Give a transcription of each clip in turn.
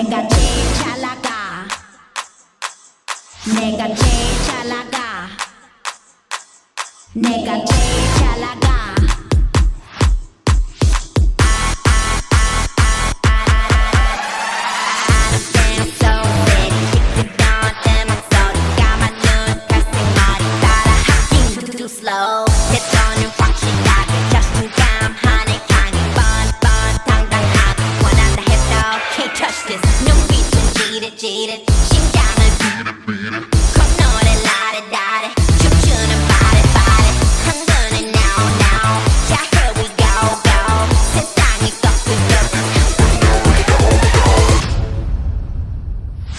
내가 제일 잘 나가 내가 제일 잘 나가 내가 제일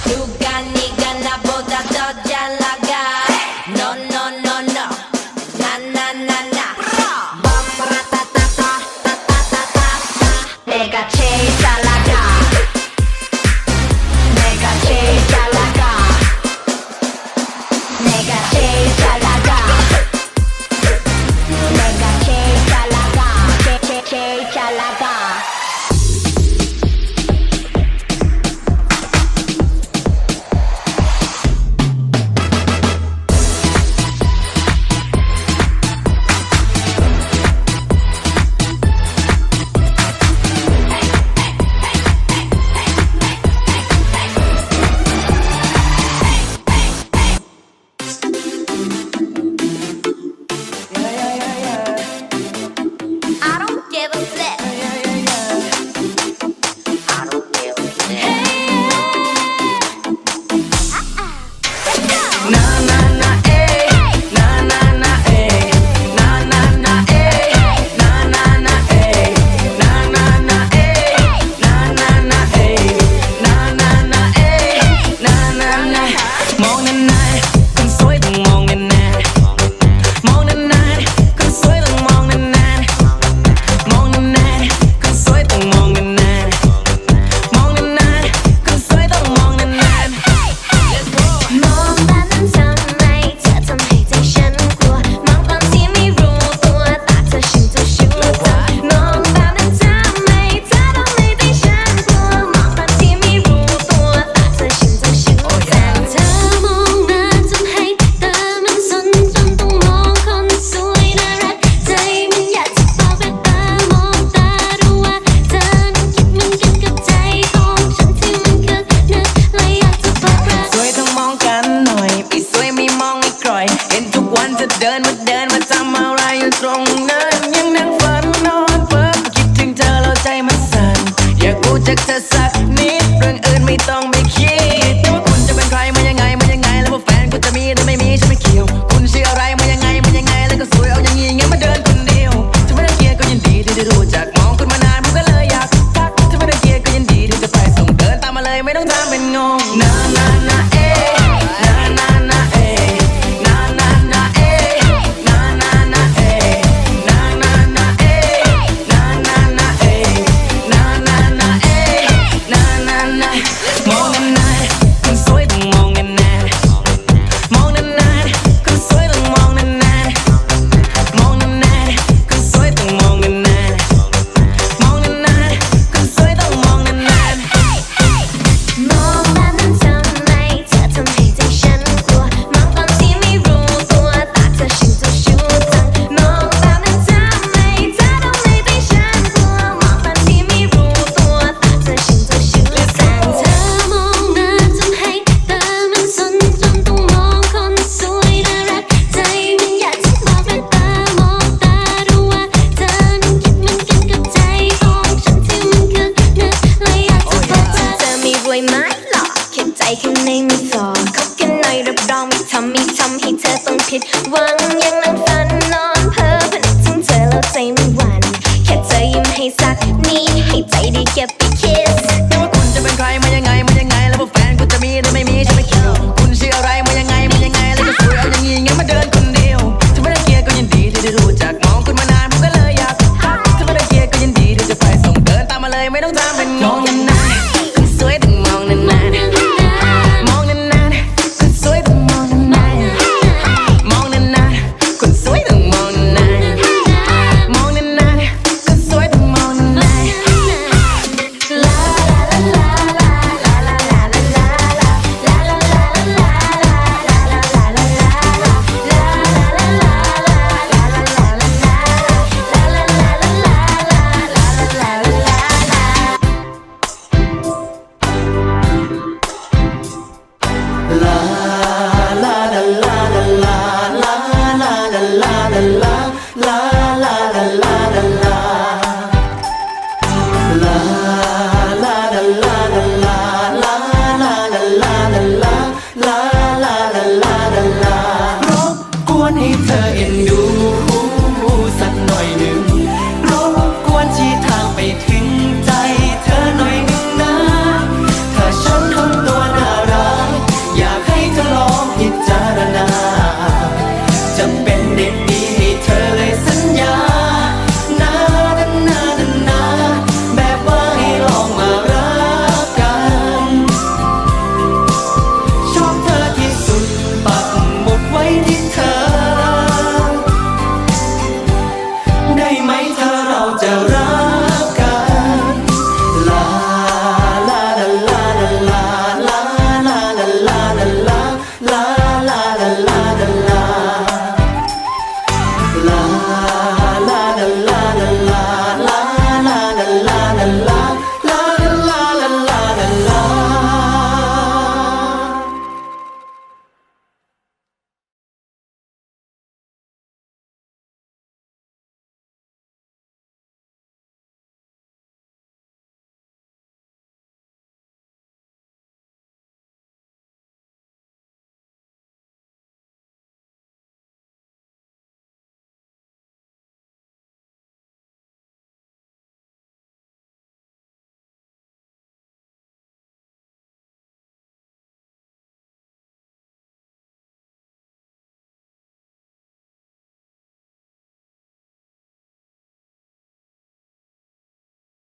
You got me? นทุกวันจะเดินมาเดินมาทำอะไรอยู่ตรงนั้นยังนั่งฝันนอนเพ้อคิดถึงเธอแล้วใจมันสั่นอยากรู้จักเธอสักนิดเรื่องอื่นไม่ต้อง Baby, your feet. รบกวนให้เธอเอ็นดูสักหน่อยหนึ่ง